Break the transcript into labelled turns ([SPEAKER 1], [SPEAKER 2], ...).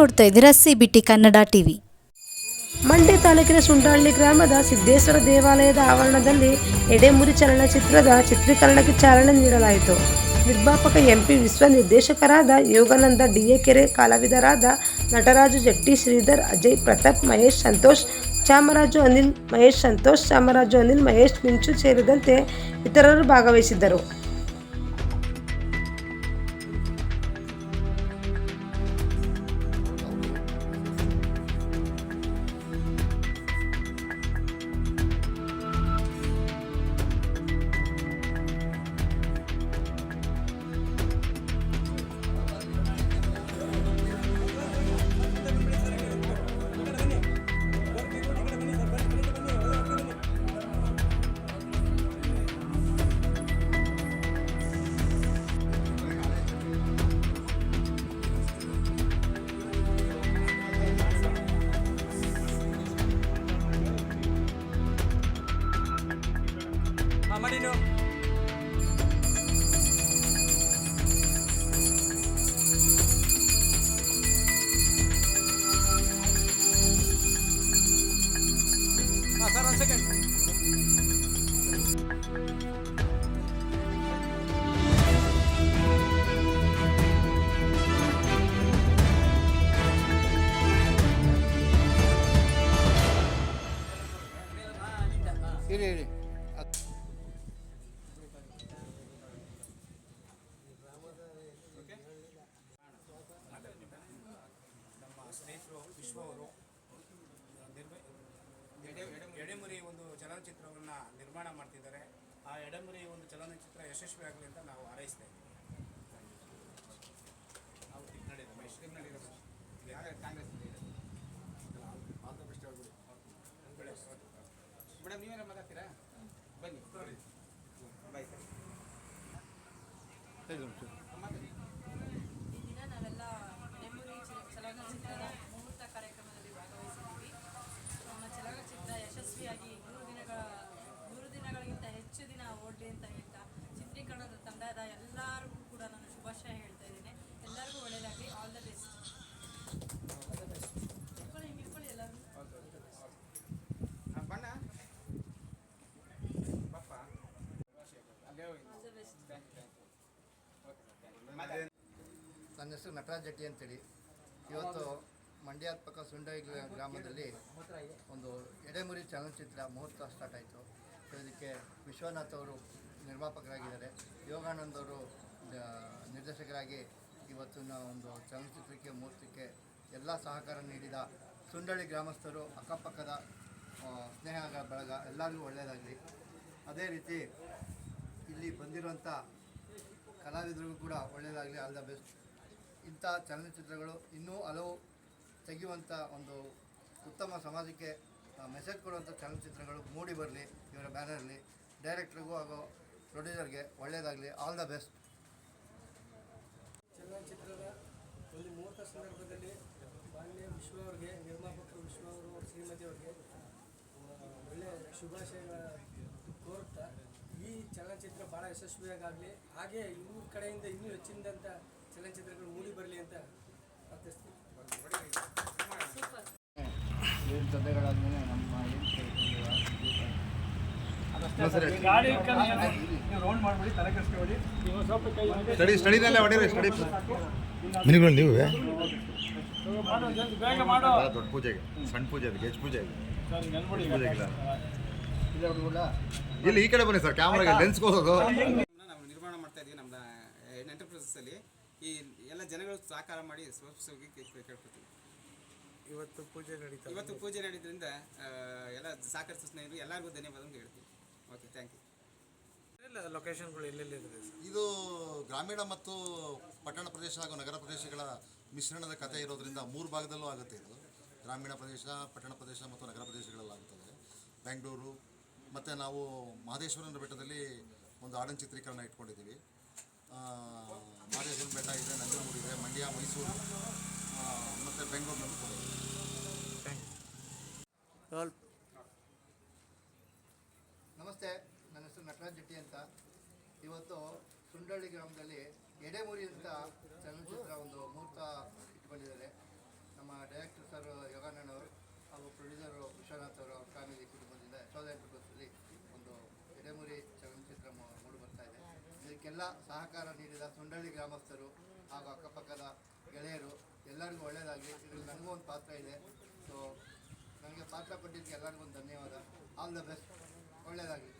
[SPEAKER 1] ನೋಡ್ತಾ ಇದ್ದೀರಾ C B T Kannada TV.
[SPEAKER 2] Mandya ತಾಲೂಕಿನ ಸುಂಡಹಳ್ಳಿ ಗ್ರಾಮದ ಸಿದ್ದೇಶ್ವರ ದೇವಾಲಯದ ಆವರಣದಲ್ಲಿ ಎಡೆಮುರಿ ಚಲನಚಿತ್ರದ ಚಿತ್ರೀಕರಣಕ್ಕೆ ಚಾಲನೆ ನೀಡಲಾಯಿತು. ನಿರ್ಮಾಪಕ ಎಂಪಿ ವಿಶ್ವ ನಿರ್ದೇಶಕರಾದ ಯೋಗಾನಂದ ಡಿಎಕೆರೆ ಕಲಾವಿದರಾದ ನಟರಾಜು ಜಟ್ಟಿ, ಶ್ರೀಧರ್, ಅಜಯ್, ಪ್ರತಾಪ್, ಮಹೇಶ್, ಸಂತೋಷ್, ಚಾಮರಾಜು ಅನಿಲ್, ಮಹೇಶ್, ಸಂತೋಷ್, ಚಾಮರಾಜು ಅನಿಲ್, ಮಹೇಶ್, ಮಿಂಚು ಸೇರಿದಂತೆ ಇತರರು ಭಾಗವಹಿಸಿದ್ದರು.
[SPEAKER 3] ಸರ್ ಎಡೆಮುರಿ ಒಂದು ಚಲನಚಿತ್ರವನ್ನು ನಿರ್ಮಾಣ ಮಾಡ್ತಿದ್ದಾರೆ. ಆ ಎಡೆಮುರಿ ಒಂದು ಚಲನಚಿತ್ರ ಯಶಸ್ವಿ ಆಗಲಿ ಅಂತ ನಾವು ಹಾರೈಸ್ತಾ ಇದ್ದೀವಿ. ಮೇಡಮ್ ನೀವೇನ ಮಾತಾಡ್ತೀರಾ? ಬನ್ನಿ. ಬಾಯ್ ಸರ್
[SPEAKER 4] ಸರಿ ಉಂಟು.
[SPEAKER 3] ಮಾತಾಡಿ
[SPEAKER 5] ಈ ದಿನ ನಾವೆಲ್ಲ ನೆಮ್ಮದಿ ಚಲ- ಚಲನಚಿತ್ರದ ಮುಹೂರ್ತ ಕಾರ್ಯಕ್ರಮದಲ್ಲಿ ಭಾಗವಹಿಸಿದ್ದೀವಿ ನಮ್ಮ ಚಲನಚಿತ್ರ ಯಶಸ್ವಿಯಾಗಿ ನೂರು ದಿನಗಳ ನೂರು ದಿನಗಳಿಗಿಂತ ಹೆಚ್ಚು ದಿನ ಓಡಲಿ ಅಂತ ಹೇಳ್ತಾ ಚಿತ್ರೀಕರಣದ ತಂಡದ ಎಲ್ಲರಿಗೂ ಕೂಡ ನಾನು ಶುಭಾಶಯ ಹೇಳ್ತಾ ಇದ್ದೇನೆ ಎಲ್ಲರಿಗೂ ಒಳ್ಳೆಯದಾಗಲಿ ಆಲ್ ದ ಬೆಸ್ಟ್ ಇಟ್ಕೊಳ್ಳಿ ಹಿಂಗೆ ಇಟ್ಕೊಳ್ಳಿ ಎಲ್ಲರೂ
[SPEAKER 3] ಆ, ಬಣ್ಣ ಬಪ್ಪ ಅಲ್ಲೇ ಹೋಗಿ
[SPEAKER 5] all the best
[SPEAKER 3] thank you thank you okay sir thank you ಮಾತಾಡಿ
[SPEAKER 4] ನನ್ನ ಹೆಸರು ನಟರಾಜ್ ಜಟ್ಟಿ ಅಂತೇಳಿ. ಇವತ್ತು ಮಂಡ್ಯಾತ್ಮಕ ಸುಂಡೈ ಗ್ರಾಮದಲ್ಲಿ ಒಂದು ಎಡೆಮುರಿ ಚಲನಚಿತ್ರ ಮುಹೂರ್ತ ಸ್ಟಾರ್ಟ್ ಆಯಿತು. ಇದಕ್ಕೆ ವಿಶ್ವನಾಥ್ ಅವರು ನಿರ್ಮಾಪಕರಾಗಿದ್ದಾರೆ. ಯೋಗಾನಂದ್ ಅವರು ನಿರ್ದೇಶಕರಾಗಿ ಇವತ್ತಿನ ಒಂದು ಚಲನಚಿತ್ರಕ್ಕೆ ಮುಹೂರ್ತಕ್ಕೆ ಎಲ್ಲ ಸಹಕಾರ ನೀಡಿದ ಸುಂಡಳ್ಳಿ ಗ್ರಾಮಸ್ಥರು, ಅಕ್ಕಪಕ್ಕದ ಸ್ನೇಹ ಬಳಗ ಎಲ್ಲರಿಗೂ ಒಳ್ಳೆಯದಾಗಲಿ. ಅದೇ ರೀತಿ ಇಲ್ಲಿ ಬಂದಿರುವಂಥ ಕಲಾವಿದರಿಗೂ ಕೂಡ ಒಳ್ಳೆಯದಾಗಲಿ, ಆಲ್ ದ ಬೆಸ್ಟ್. ಇಂಥ ಚಲನಚಿತ್ರಗಳು ಇನ್ನೂ ಹಲವು ತೆಗೆಯುವಂಥ ಒಂದು ಉತ್ತಮ ಸಮಾಜಕ್ಕೆ ಮೆಸೇಜ್ ಕೊಡುವಂಥ ಚಲನಚಿತ್ರಗಳು ಮೂಡಿ ಬರಲಿ, ಇವರ ಬ್ಯಾನರಲ್ಲಿ. ಡೈರೆಕ್ಟ್ರಿಗೂ ಹಾಗೂ ಪ್ರೊಡ್ಯೂಸರ್ಗೆ ಒಳ್ಳೆಯದಾಗಲಿ ಆಲ್ ದ ಬೆಸ್ಟ್
[SPEAKER 6] ಚಲನಚಿತ್ರದ ಒಂದು ಮುಹೂರ್ತ ಸಂದರ್ಭದಲ್ಲಿ ಮಾನ್ಯ ವಿಶ್ವ ಅವರಿಗೆ ನಿರ್ಮಾಪಕರು ವಿಶ್ವ ಅವರು, ಶ್ರೀಮತಿ ಅವರಿಗೆ ಒಳ್ಳೆಯ ಶುಭಾಶಯಗಳ ಕೋರುತ್ತಾ ಈ ಚಲನಚಿತ್ರ ಭಾಳ ಯಶಸ್ವಿಯಾಗಲಿ ಹಾಗೆ ಇವ್ರ ಕಡೆಯಿಂದ ಇನ್ನೂ ಹೆಚ್ಚಿನದಂಥ ಚಲನಚಿತ್ರಗಳು ಮೂಡಿ ಬರಲಿ ಅಂತ ಪ್ರಾರ್ಥಿಸ್ತೀನಿ
[SPEAKER 5] ಸೂಪರ್.
[SPEAKER 4] ಏಳು ಜೊತೆಗಳಾದ್ಮೇಲೆ ನಮ್ಮ ಏನು
[SPEAKER 7] ಸ್ಟಡಿ ಸ್ಟಡಿನಲ್ಲೇ ಹೊಡೀರಿ ಸ್ಟಡಿ
[SPEAKER 8] ಮಿನಿಗಳು ನೀವು?
[SPEAKER 7] ದೊಡ್ಡ ಪೂಜೆಗೆ. ಸಣ್ಣ ಪೂಜೆ ಅದು ಗೆಜ್ ಪೂಜೆ ಪೂಜೆಗಿಲ್ಲ ಇಲ್ಲಿ. ಈ ಕಡೆ ಬನ್ನಿ ಸರ್ ಕ್ಯಾಮ್ರಾಗೆ ಲೆನ್ಸ್ಗೋಸೋದು
[SPEAKER 3] ನಾವು ನಿರ್ಮಾಣ ಮಾಡ್ತಾ ಇದೀವಿ ನಮ್ಮ ಎಂಟರ್ಪ್ರೈಸಸ್ಸಲ್ಲಿ ಈ ಎಲ್ಲ ಜನಗಳು ಸಹಕಾರ ಮಾಡಿ ಕೇಳ್ಕೊತೀವಿ
[SPEAKER 6] ಇವತ್ತು ಪೂಜೆ ನಡೀತಾ
[SPEAKER 3] ಇವತ್ತು ಪೂಜೆ ನಡೆಯೋದ್ರಿಂದ ಎಲ್ಲ ಸಹಕರಿಸಿದ ಸ್ನೇಹಿತರು ಎಲ್ಲರಿಗೂ ಧನ್ಯವಾದ ಅಂತ ಹೇಳ್ತೀವಿ. ಓಕೆ ಥ್ಯಾಂಕ್ ಯು
[SPEAKER 6] ಲೊಕೇಶನ್ಗಳು ಎಲ್ಲೆಲ್ಲಿದೆ
[SPEAKER 7] ಇದು ಗ್ರಾಮೀಣ ಮತ್ತು ಪಟ್ಟಣ ಪ್ರದೇಶ ಹಾಗೂ ನಗರ ಪ್ರದೇಶಗಳ ಮಿಶ್ರಣದ ಕಥೆ ಇರೋದ್ರಿಂದ ಮೂರು ಭಾಗದಲ್ಲೂ ಆಗುತ್ತೆ ಇದು. ಗ್ರಾಮೀಣ ಪ್ರದೇಶ ಪಟ್ಟಣ ಪ್ರದೇಶ ಮತ್ತು ನಗರ ಪ್ರದೇಶಗಳಲ್ಲಾಗುತ್ತದೆ ಬೆಂಗಳೂರು ಮತ್ತು ನಾವು ಮಹದೇಶ್ವರನ ಬೆಟ್ಟದಲ್ಲಿ ಒಂದು ಆಡನ್ ಚಿತ್ರೀಕರಣ ಇಟ್ಕೊಂಡಿದ್ದೀವಿ. ಆ, ಮಹದೇಶ್ವರನ ಬೆಟ್ಟ ಇದೆ ನಂಜನಗೂಡು ಇದೆ ಮಂಡ್ಯ ಮೈಸೂರು. ಮತ್ತು ಬೆಂಗಳೂರು ಕೂಡ.
[SPEAKER 4] ನಮಸ್ತೆ ನನ್ನ ಹೆಸರು ನಟರಾಜ್ ಜಟ್ಟಿ ಅಂತ. ಇವತ್ತು ಸುಂಡಳ್ಳಿ ಗ್ರಾಮದಲ್ಲಿ ಎಡೆಮುರಿ ಅಂತ ಚಲನಚಿತ್ರ ಒಂದು ಮುಹೂರ್ತ ಇಟ್ಕೊಂಡಿದ್ದಾರೆ. ಪ್ರೊಡ್ಯೂಸರು ವಿಶ್ವನಾಥ್ ಅವರು ಅವ್ರ ಫ್ಯಾಮಿಲಿ ಕುಟುಂಬದಿಂದ ಯಶೋಧ ಎಂಟರ್ಪ್ರೈಸಲ್ಲಿ ಒಂದು ಎಡೆಮುರಿ ಚಲನಚಿತ್ರ ಮೂ- ಮೂಡಿ ಬರ್ತಾ ಇದೆ ಇದಕ್ಕೆಲ್ಲ ಸಹಕಾರ ನೀಡಿದ ಸುಂಡಳ್ಳಿ ಗ್ರಾಮಸ್ಥರು ಹಾಗೂ ಅಕ್ಕಪಕ್ಕದ ಗೆಳೆಯರು, ಎಲ್ಲರಿಗೂ ಒಳ್ಳೆಯದಾಗಲಿ. ಇದರಲ್ಲಿ ನನಗೂ ಒಂದು ಪಾತ್ರ ಇದೆ. ಸೊ ನನಗೆ ಪಾತ್ರ ಕೊಟ್ಟಿದ್ದಕ್ಕೆ ಎಲ್ಲರಿಗೂ ಧನ್ಯವಾದ. ಆಲ್ ದ ಬೆಸ್ಟ್ ಒಳ್ಳೆಯದಾಗಲಿ.